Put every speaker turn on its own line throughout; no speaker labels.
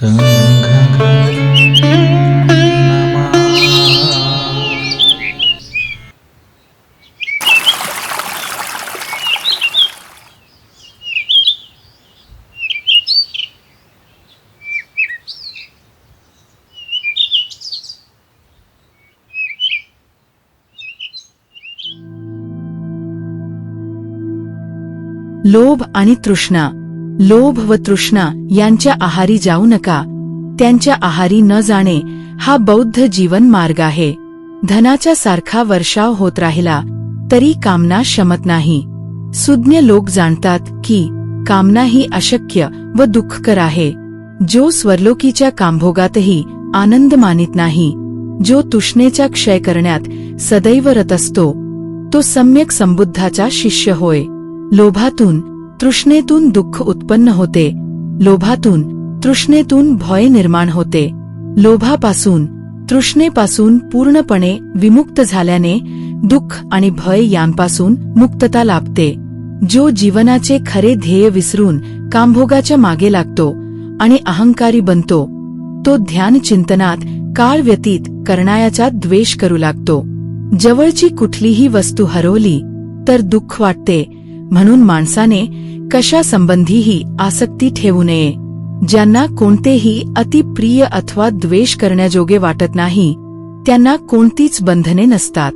Sun. लोभ आणि तृष्णा. लोभ व तृष्णा यांच्या आहारी जाऊ नका. त्यांच्या आहारी न जाणे हा बौद्ध जीवन मार्ग आहे. धनाच्या सारखा वर्षाव होत राहिला तरी कामना शमत नाही. सुज्ञ लोक जाणतात की कामना ही अशक्य व दुःखकर आहे. जो स्वरलोकीच्या कामभोगातही आनंद मानित नाही जो तुष्णेचा क्षय करण्यात सदैव रत असतो तो सम्यक संबुद्धाचा शिष्य होय. लोभातून तृष्णेतून दुःख उत्पन्न होते. लोभातून तृष्णेतून भय निर्माण होते. लोभापासून तृष्णेपासून पूर्णपणे विमुक्त झाल्याने दुःख आणि भय यांपासून मुक्तता लाभते. जो जीवनाचे खरे ध्येय विसरून कामभोगाच्या मागे लागतो आणि अहंकारी बनतो तो ध्यान चिंतनात काळ व्यतीत करणायाचा द्वेष करू लागतो. जवळची कुठलीही वस्तू हरवली तर दुःख वाटते म्हणून माणसाने कशा संबंधीही आसक्ती ठेवू नये. ज्यांना कोणतेही अतिप्रिय अथवा द्वेष करण्याजोगे वाटत नाही त्यांना कोणतीच बंधने नसतात.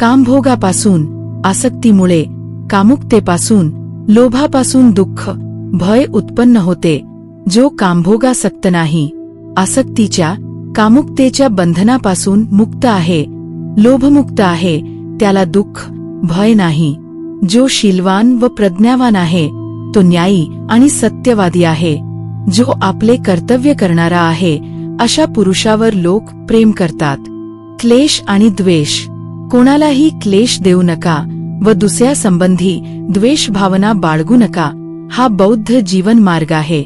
कामभोगापासून आसक्तीमुळे कामुकतेपासून लोभापासून दुःख भय उत्पन्न होते. जो कामभोगासक्त नाही आसक्तीच्या कामुकतेच्या बंधनापासून मुक्त आहे. लोभमुक्त आहे त्याला दुःख भय नाही. जो शीलवान व प्रज्ञावान आहे तो न्यायी आणि सत्यवादी आहे जो आपले कर्तव्य करणारा आहे अशा पुरुषावर लोक प्रेम करतात. क्लेश आणि द्वेष. कोणालाही क्लेश देऊ नका व दुसऱ्या संबंधी द्वेष भावना बाळगू नका. हा बौद्ध जीवन मार्ग आहे.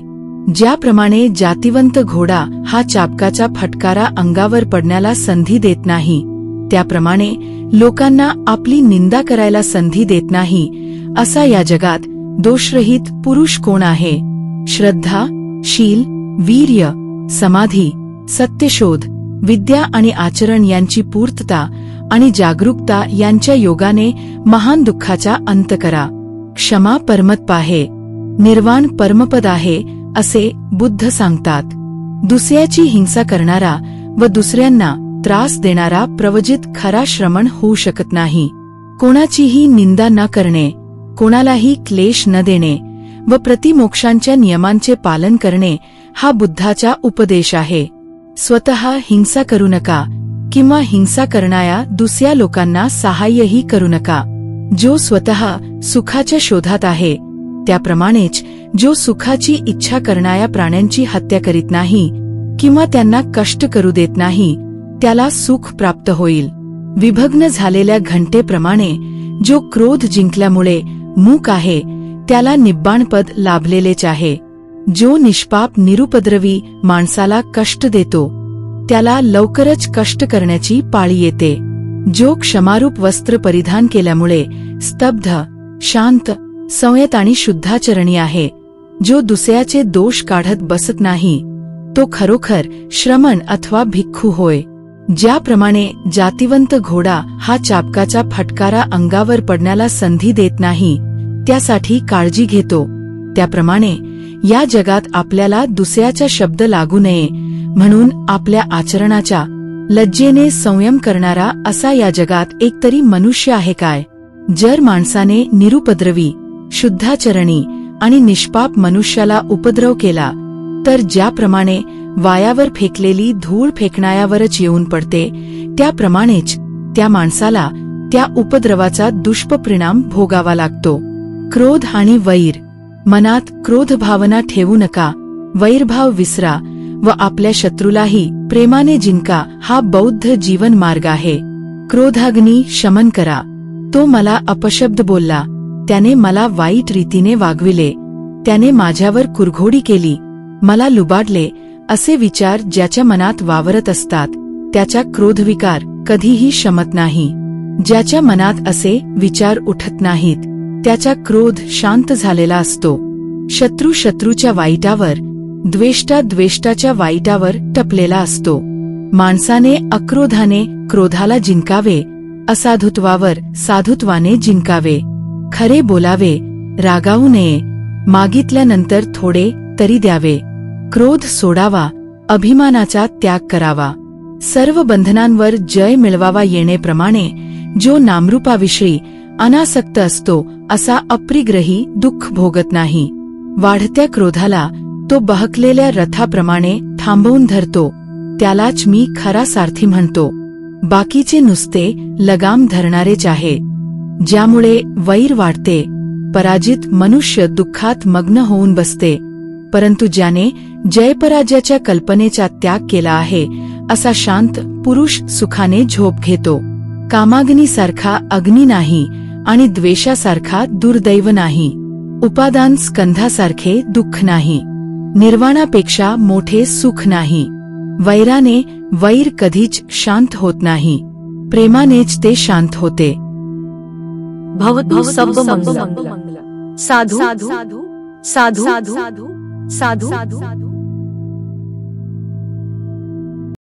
ज्याप्रमाणे जातिवंत घोडा हा चापकाचा फटकारा अंगावर पडण्याला संधी देत नाही त्याप्रमाणे लोकांना आपली निंदा करायला संधी देत नाही असा या जगात दोषरहित पुरुष कोण आहे? श्रद्धा शील वीर्य समाधी सत्यशोध विद्या आणि आचरण यांची पूर्तता आणि जागरूकता यांच्या योगाने महान दुःखाचा अंत करा. क्षमा परमत्प आहे निर्वाण परमपद आहे असे बुद्ध सांगतात. दुसऱ्याची हिंसा करणारा व दुसऱ्यांना त्रास देणारा प्रवजित खरा श्रमण होऊ शकत नाही. कोणाचीही निंदा न करणे कोणालाही क्लेश न देणे व प्रतिमोक्षांच्या नियमांचे पालन करणे हा बुद्धाचा उपदेश आहे. स्वतः हिंसा करू नका किंवा हिंसा करणाऱ्या दुसऱ्या लोकांना सहाय्यही करू नका. जो स्वतः सुखाच्या शोधात आहे त्याप्रमाणेच जो सुखाची इच्छा करणाऱ्या प्राण्यांची हत्या करीत नाही किंवा त्यांना कष्ट करू देत नाही त्याला सुख प्राप्त होईल. विभग्न झालेल्या घंटेप्रमाणे जो क्रोध जिंकल्यामुळे मूक आहे त्याला निब्बाणपद लाभलेलेच आहे. जो निष्पाप निरुपद्रवी माणसाला कष्ट देतो त्याला लवकरच कष्ट करण्याची पाळी येते. जो क्षमारूप वस्त्र परिधान केल्यामुळे स्तब्ध शांत संयत आणि शुद्धाचरणी आहे जो दुसऱ्याचे दोष काढत बसत नाही तो खरोखर श्रमण अथवा भिक्खू होय. ज्याप्रमाणे जातिवंत घोडा हा चापकाचा फटकारा अंगावर पडण्याला संधी देत नाही त्यासाठी काळजी घेतो. त्याप्रमाणे या जगात आपल्याला दुसऱ्याचा शब्द लागू नये म्हणून आपल्या आचरणाच्या लज्जेने संयम करणारा असा या जगात एकतरी मनुष्य आहे काय? जर माणसाने निरुपद्रवी शुद्धाचरणी आणि निष्पाप मनुष्याला उपद्रव केला तर ज्याप्रमाणे वायावर फेकलेली धूळ फेकणायावरच येऊन पडते. त्याप्रमाणेच त्या माणसाला त्या उपद्रवाचा दुष्परिणाम भोगावा लागतो. क्रोध आणि वैर. मनात क्रोध भावना ठेवू नका. वैरभाव विसरा व आपल्या शत्रूलाही प्रेमाने जिंका हा बौद्ध जीवन मार्ग आहे. क्रोधाग्नी शमन करा. तो मला अपशब्द बोलला. त्याने मला वाईट रीतीने वागविले. त्याने माझ्यावर कुरघोडी केली. मला लुबाडले असे विचार ज्याच्या मनात वावरत असतात त्याचा क्रोधविकार कधीही शमत नाही. ज्याच्या मनात असे विचार उठत नाहीत त्याचा क्रोध शांत झालेला असतो. शत्रू शत्रूच्या वाईटावर द्वेष्टा द्वेष्टाच्या वाईटावर टपलेला असतो. माणसाने अक्रोधाने क्रोधाला जिंकावे असाधुत्वावर साधुत्वाने जिंकावे. खरे बोलावे रागावू नये मागितल्यानंतर थोडे तरी द्यावे. क्रोध सोडावा अभिमानाचा त्याग करावा. सर्व बंधनांवर जय मिळवावा येणेप्रमाणे जो नामरूपाविषयी अनासक्त असतो असा अप्रिग्रही दुःख भोगत नाही. वाढत्या क्रोधाला तो बहकलेल्या रथाप्रमाणे थांबवून धरतो त्यालाच मी खरा सारथी म्हणतो. बाकीचे नुसते लगाम धरणारेच आहे ज्यामुळे वैर वाढते पराजित मनुष्य दुःखात मग्न होऊन बसते. परंतु ज्याने जयपराजयाच्या कल्पनेचा त्याग केला आहे असा शांत पुरुष सुखाने झोप घेतो. कामाग्नीसारखा अग्नी नाही आणि द्वेषासारखा दुर्दैव नाही. उपादान स्कंधासारखे दुःख नाही. निर्वाणापेक्षा मोठे सुख नाही. वैराने वैर कधीच शांत होत नाही. प्रेमानेच ते शांत होते.
भवतु मंगल साधु साधु साधु साधू? साधू?